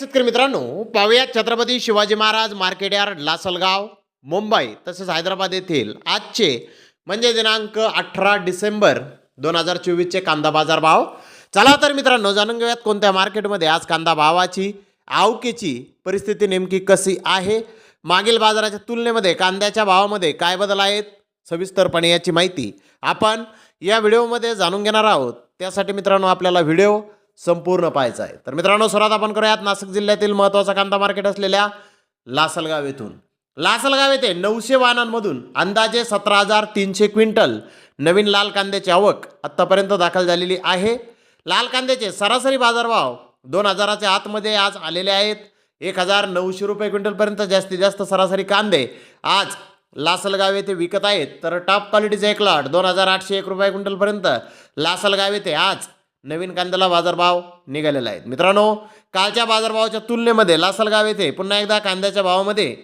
शेतकरी मित्रांनो पाहूयात छत्रपती शिवाजी महाराज मार्केट यार्ड लासलगाव मुंबई तसेच हैदराबाद येथील आजचे म्हणजे दिनांक अठरा डिसेंबर दोन हजार चोवीसचे कांदा बाजार भाव. चला तर मित्रांनो जाणून घेऊयात कोणत्या मार्केटमध्ये आज कांदा भावाची आवकेची परिस्थिती नेमकी कशी आहे? मागील बाजाराच्या तुलनेमध्ये कांद्याच्या भावामध्ये काय बदल आहेत? सविस्तरपणे याची माहिती आपण या व्हिडिओमध्ये जाणून घेणार आहोत. त्यासाठी मित्रांनो आपल्याला व्हिडिओ संपूर्ण पाहायचा आहे. तर मित्रांनो सुरुवात आपण करूयात. नाशिक जिल्ह्यातील महत्त्वाचा कांदा मार्केट असलेल्या लासलगाव येथून. लासलगाव येथे नऊशे वाहनांमधून अंदाजे सतरा हजार तीनशे क्विंटल नवीन लाल कांद्याची आवक आत्तापर्यंत दाखल झालेली आहे. लाल कांद्याचे सरासरी बाजारभाव दोन हजाराच्या आतमध्ये आज आलेले आहेत. एक हजार नऊशे रुपये क्विंटलपर्यंत जास्तीत जास्त सरासरी कांदे आज लासलगाव येथे विकत आहेत. तर टॉप क्वालिटीचे एक लॉट दोन हजार आठशे एक रुपये क्विंटलपर्यंत लासलगाव येथे आज नवीन कांद्याला बाजारभाव निघालेला आहे मित्रांनो कालच्या बाजारभावाच्या तुलनेमध्ये लासलगाव येथे पुन्हा एकदा कांद्याच्या भावामध्ये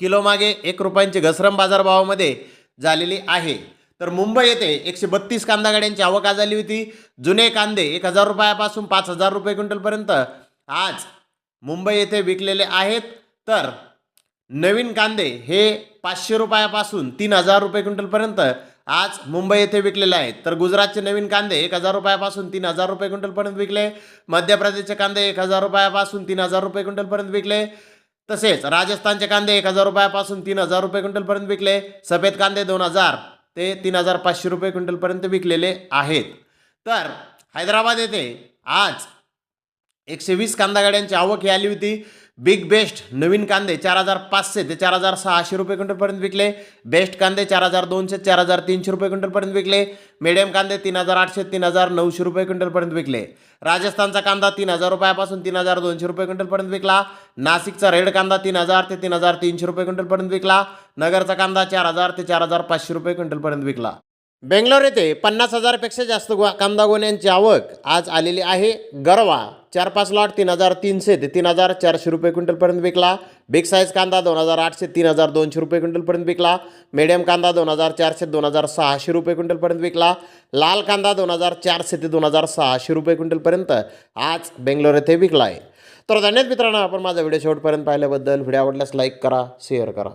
किलोमागे एक रुपयांची घसरम बाजारभावामध्ये झालेली आहे. तर मुंबई येथे एकशे बत्तीस कांदा गाड्यांची आवक आज झाली होती. जुने कांदे एक हजार रुपयापासून पाच हजार रुपये क्विंटलपर्यंत आज मुंबई येथे विकलेले आहेत. तर नवीन कांदे हे पाचशे रुपयापासून तीन हजार रुपये क्विंटलपर्यंत आज मुंबई येथे विकलेले आहेत. तर गुजरातचे नवीन कांदे एक हजार रुपयापासून तीन हजार रुपये क्विंटलपर्यंत विकले. मध्य प्रदेशचे कांदे एक हजार रुपयापासून तीन हजार रुपये क्विंटलपर्यंत विकले. तसेच राजस्थानचे कांदे एक हजार रुपयापासून तीन हजार रुपये क्विंटलपर्यंत विकले. सफेद कांदे दोन हजार ते तीन हजार पाचशे रुपये क्विंटलपर्यंत विकलेले आहेत. तर हैदराबाद येथे आज एकशे वीस कांदा गाड्यांची आवक ही आली होती. बिग बेस्ट नवीन कांदे चार हजार पाचशे ते चार हजार सहाशे रुपये क्विंटलपर्यंत विकले. बेस्ट कांदे चार हजार दोनशे चार हजार तीनशे रुपये क्विंटलपर्यंत विकले. मिडियम कांदे तीन हजार आठशे तीन हजार नऊशे रुपये क्विंटलपर्यंत विकले. राजस्थानचा कांदा तीन हजार रुपयापासून तीन हजार दोनशे रुपये क्विंटलपर्यंत विकला. नाशिकचा रेड कांदा तीन हजार ते तीन हजार तीनशे रुपये क्विंटलपर्यंत विकला. नगरचा कांदा चार हजार ते चार हजार पाचशे रुपये क्विंटलपर्यंत विकला. बेंगलोर येथे पन्नास हजारपेक्षा जास्त गो कांदा गोण्यांची आवक आज आलेली आहे. गरवा चार पाच लॉट तीन हजार तीनशे ते तीन हजार चारशे रुपये क्विंटलपर्यंत विकला. बिग साईज कांदा दोन हजार आठशे तीन हजार दोनशे रुपये क्विंटलपर्यंत विकला. मिडियम कांदा दोन हजार चारशे दोन हजार सहाशे रुपये क्विंटलपर्यंत विकला. लाल कांदा दोन हजार चारशे ते दोन हजार सहाशे रुपये क्विंटलपर्यंत आज बेंगलोर येथे विकला आहे तर धन्यवाद मित्रांनो आपण माझा व्हिडिओ शेवटपर्यंत पाहिल्याबद्दल. व्हिडिओ आवडल्यास लाईक करा शेअर करा.